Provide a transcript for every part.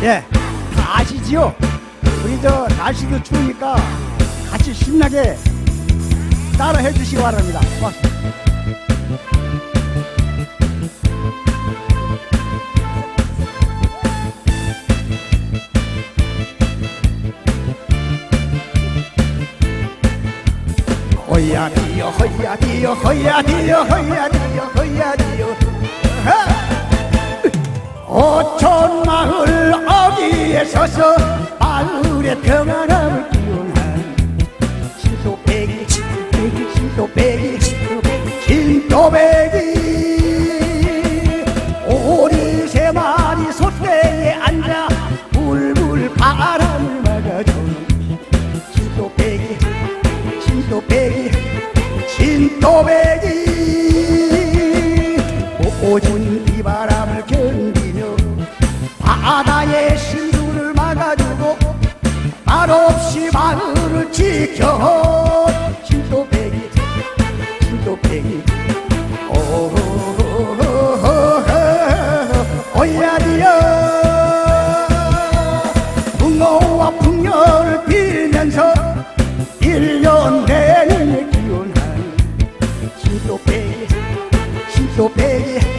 예, 다 아시지요? 우리 저 날씨도 추우니까 같이 신나게 따라 해주시기 바랍니다. 고맙습니다. 허야 디어 허야 디어 허야 디어 허야 디어 허야 디어 서서 마을의 평안함을 기원한 신소배기 신소배기 신소배기 신소배기 오리 세 마리 솥대에 앉아 불불 바람을 막아주는 신소배기 신도배기 신도배기 오준 비바람을 견디며 바다의 막아주고 말없이 마을을 지켜. 신도배기 신도배기 오야디여. 붕어와 풍년을 빌면서 일년 내내 기원한 신도배기 신도배기 신도배기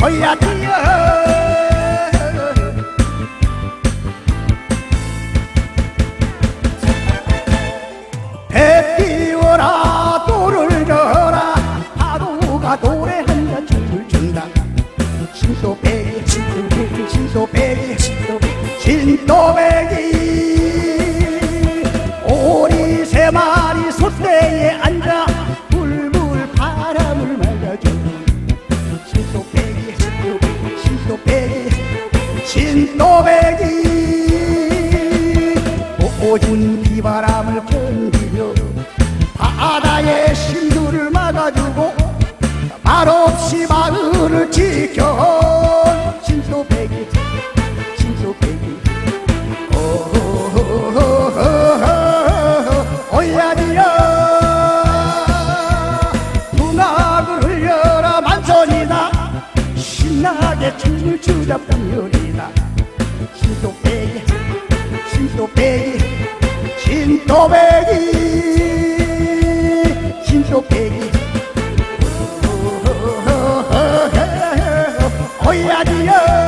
허야디여 배 띄워라 파도가 노래한다 춤을 춘다. 신소배기 신소배기 신소배기 신소 신소배기 오준 비바람을 견디며 바다의 신두를 막아주고 말없이 마을을 춤을 추자 풍년이다 신소배기 신소배기 신소배기 신소배기. 오야디야